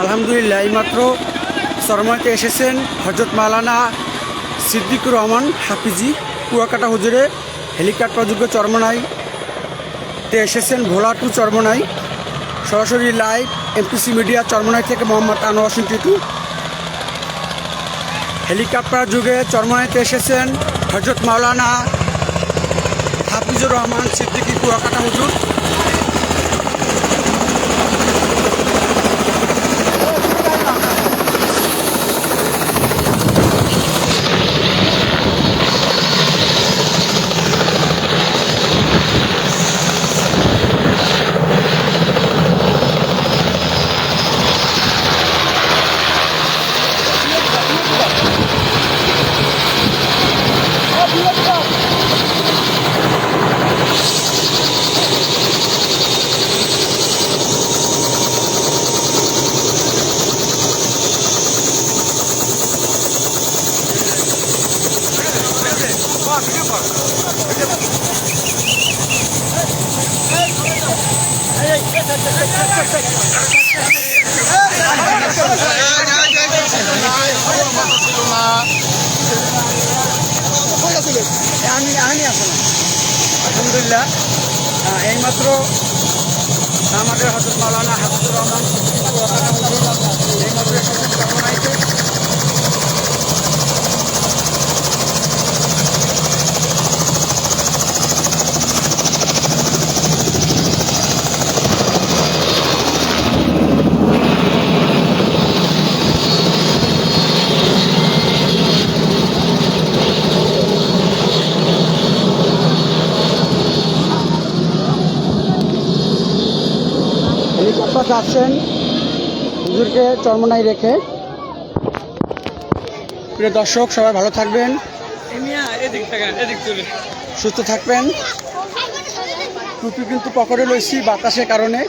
আলহামদুলিল্লাহ, এইমাত্র চরমাইতে এসেছেন হজরত মালানা সিদ্দিকুর রহমান হাফিজি, কুয়াকাটা হুজুরে হেলিকপ্টার যুগে চরমনাইতে এসেছেন ভোলা টু চরমনাই। সরাসরি লাইভ এমপিসি মিডিয়া চরমনাই থেকে মোহাম্মদ আনোয়ার হোসেন টিটু। হেলিকপ্টার যুগে চরমনাইতে এসেছেন হজরত মাওলানা হাফিজুর রহমান সিদ্দিকি, কুয়াকাটা হুজুর। আমি আমি আসলে আলহামদুলিল্লাহ এইমাত্র আমাদের হজরত মাওলানা হাফিজুর রহমান হেলিকপ্টার যাচ্ছেন হুজুরকে চরমনাই রেখে। প্রিয় দর্শক, সবাই ভালো থাকবেন। সুস্থ থাকবেন। টুপি কিন্তু পকেটে লইছি বাতাসের কারণে।